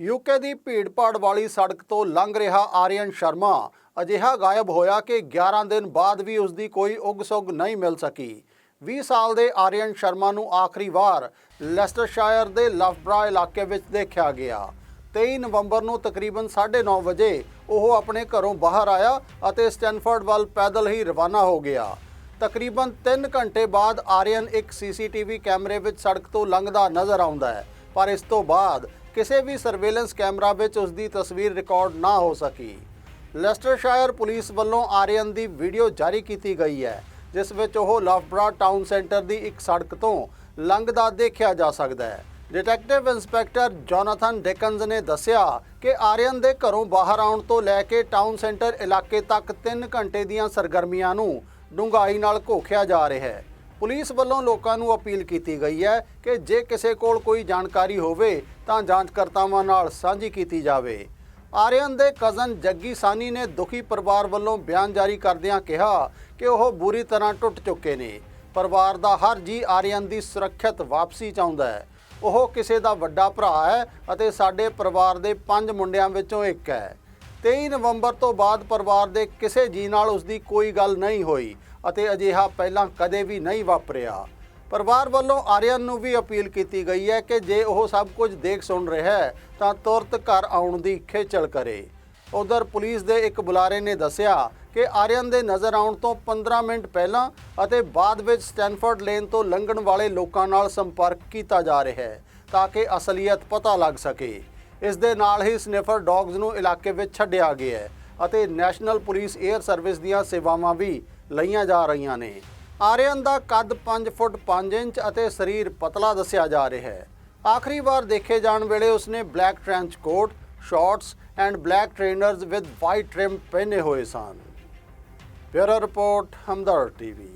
UK ਦੀ ਭੀੜ-ਭਾੜ ਵਾਲੀ ਸੜਕ ਤੋਂ ਲੰਘ ਰਿਹਾ ਆਰੀਅਨ ਸ਼ਰਮਾ। ਅਜਿਹਾ ਗਾਇਬ ਹੋਇਆ ਕਿ 11 ਦਿਨ ਬਾਅਦ ਵੀ ਉਸ ਦੀ ਕੋਈ ਉਗ-ਸੁਗ ਨਹੀਂ ਮਿਲ ਸਕੀ। 20 ਸਾਲ ਦੇ ਆਰੀਅਨ ਸ਼ਰਮਾ ਨੂੰ ਆਖਰੀ ਵਾਰ ਲੈਸਟਰਸ਼ਾਇਰ ਦੇ ਲਫਬਰਾ ਇਲਾਕੇ ਵਿੱਚ ਦੇਖਿਆ ਗਿਆ। 23 ਨਵੰਬਰ ਨੂੰ ਤਕਰੀਬਨ 9:30 ਵਜੇ ਉਹ ਆਪਣੇ ਘਰੋਂ ਬਾਹਰ ਆਇਆ ਅਤੇ ਸਟੈਨਫੋਰਡ ਵੱਲ ਪੈਦਲ ਹੀ ਰਵਾਨਾ ਹੋ ਗਿਆ। ਤਕਰੀਬਨ 3 ਘੰਟੇ ਬਾਅਦ ਆਰੀਅਨ ਇੱਕ ਸੀਸੀਟੀਵੀ ਕੈਮਰੇ ਵਿੱਚ ਸੜਕ ਤੋਂ ਲੰਘਦਾ ਨਜ਼ਰ ਆਉਂਦਾ ਹੈ, ਪਰ ਇਸ ਤੋਂ ਬਾਅਦ ਕਿਸੇ ਵੀ ਸਰਵੇਲੈਂਸ ਕੈਮਰਾ ਵਿੱਚ ਉਸ ਦੀ ਤਸਵੀਰ ਰਿਕਾਰਡ ਨਾ ਹੋ ਸਕੀ। ਲੈਸਟਰਸ਼ਾਇਰ ਪੁਲਿਸ ਵੱਲੋਂ ਆਰੀਅਨ ਦੀ ਵੀਡੀਓ ਜਾਰੀ ਕੀਤੀ ਗਈ ਹੈ, ਜਿਸ ਵਿੱਚ ਉਹ ਲਫਬਰਾ ਟਾਊਨ ਸੈਂਟਰ ਦੀ ਇੱਕ ਸੜਕ ਤੋਂ ਲੰਘਦਾ ਦੇਖਿਆ ਜਾ ਸਕਦਾ ਹੈ। ਡਿਟੈਕਟਿਵ ਇੰਸਪੈਕਟਰ ਜੋਨਾਥਨ ਡਿਕਨਜ਼ ਨੇ ਦੱਸਿਆ ਕਿ ਆਰੀਅਨ ਦੇ ਘਰੋਂ ਬਾਹਰ ਆਉਣ ਤੋਂ ਲੈ ਕੇ ਟਾਊਨ ਸੈਂਟਰ ਇਲਾਕੇ ਤੱਕ 3 ਘੰਟੇ ਦੀਆਂ ਸਰਗਰਮੀਆਂ ਨੂੰ ਡੂੰਘਾਈ ਨਾਲ ਘੋਖਿਆ ਜਾ ਰਿਹਾ ਹੈ। ਪੁਲਿਸ ਵੱਲੋਂ ਲੋਕਾਂ ਨੂੰ ਅਪੀਲ ਕੀਤੀ ਗਈ ਹੈ ਕਿ ਜੇ ਕਿਸੇ ਕੋਲ ਕੋਈ ਜਾਣਕਾਰੀ ਹੋਵੇ ਤਾਂ ਜਾਂਚਕਰਤਾਵਾਂ ਨਾਲ ਸਾਂਝੀ ਕੀਤੀ ਜਾਵੇ। ਆਰੀਅਨ ਦੇ ਕਜ਼ਨ ਜੱਗੀ ਸਾਨੀ ਨੇ ਦੁਖੀ ਪਰਿਵਾਰ ਵੱਲੋਂ ਬਿਆਨ ਜਾਰੀ ਕਰਦਿਆਂ ਕਿਹਾ ਕਿ ਉਹ ਬੁਰੀ ਤਰ੍ਹਾਂ ਟੁੱਟ ਚੁੱਕੇ ਨੇ। ਪਰਿਵਾਰ ਦਾ ਹਰ ਜੀ ਆਰੀਅਨ ਦੀ ਸੁਰੱਖਿਅਤ ਵਾਪਸੀ ਚਾਹੁੰਦਾ ਹੈ। ਉਹ ਕਿਸੇ ਦਾ ਵੱਡਾ ਭਰਾ ਹੈ ਅਤੇ ਸਾਡੇ ਪਰਿਵਾਰ ਦੇ ਪੰਜ ਮੁੰਡਿਆਂ ਵਿੱਚੋਂ ਇੱਕ ਹੈ। 23 ਨਵੰਬਰ ਤੋਂ ਬਾਅਦ ਪਰਿਵਾਰ ਦੇ ਕਿਸੇ ਜੀ ਨਾਲ ਉਸ ਦੀ ਕੋਈ ਗੱਲ ਨਹੀਂ ਹੋਈ ਅਤੇ ਅਜਿਹਾ ਪਹਿਲਾਂ ਕਦੇ ਵੀ ਨਹੀਂ ਵਾਪਰਿਆ। ਪਰਿਵਾਰ ਵੱਲੋਂ ਆਰੀਅਨ ਨੂੰ ਵੀ ਅਪੀਲ ਕੀਤੀ ਗਈ ਹੈ ਕਿ ਜੇ ਉਹ ਸਭ ਕੁਝ ਦੇਖ ਸੁਣ ਰਿਹਾ ਹੈ, ਤਾਂ ਤੁਰਤ ਘਰ ਆਉਣ ਦੀ ਖੇਚਲ ਕਰੇ। ਉਧਰ ਪੁਲਿਸ ਦੇ ਇੱਕ ਬੁਲਾਰੇ ਨੇ ਦੱਸਿਆ ਕਿ ਆਰੀਅਨ ਦੇ ਨਜ਼ਰ ਆਉਣ ਤੋਂ 15 ਮਿੰਟ ਪਹਿਲਾਂ ਅਤੇ ਬਾਅਦ ਵਿੱਚ ਸਟੈਨਫੋਰਡ ਲੇਨ ਤੋਂ ਲੰਘਣ ਵਾਲੇ ਲੋਕਾਂ ਨਾਲ ਸੰਪਰਕ ਕੀਤਾ ਜਾ ਰਿਹਾ ਹੈ, ਤਾਂ ਕਿ ਅਸਲੀਅਤ ਪਤਾ ਲੱਗ ਸਕੇ। ਇਸ ਦੇ ਨਾਲ ਹੀ ਸਨਿਫਰ ਡੌਗਸ ਨੂੰ ਇਲਾਕੇ ਵਿੱਚ ਛੱਡਿਆ ਗਿਆ ਹੈ ਅਤੇ ਨੈਸ਼ਨਲ ਪੁਲਿਸ 에ਅਰ ਸਰਵਿਸ ਦੀਆਂ ਸੇਵਾਵਾਂ ਵੀ ਲਈਆਂ ਜਾ ਰਹੀਆਂ ਨੇ। ਆਰੀਅਨ ਦਾ ਕੱਦ 5 ਫੁੱਟ 5 ਇੰਚ ਅਤੇ ਸਰੀਰ ਪਤਲਾ ਦੱਸਿਆ ਜਾ ਰਿਹਾ ਹੈ। ਆਖਰੀ ਵਾਰ ਦੇਖੇ ਜਾਣ ਵੇਲੇ ਉਸਨੇ black trench coat, shorts and black trainers with white trim ਪਹਿਨੇ ਹੋਏ ਸਨ। Bureau report Hamdard TV.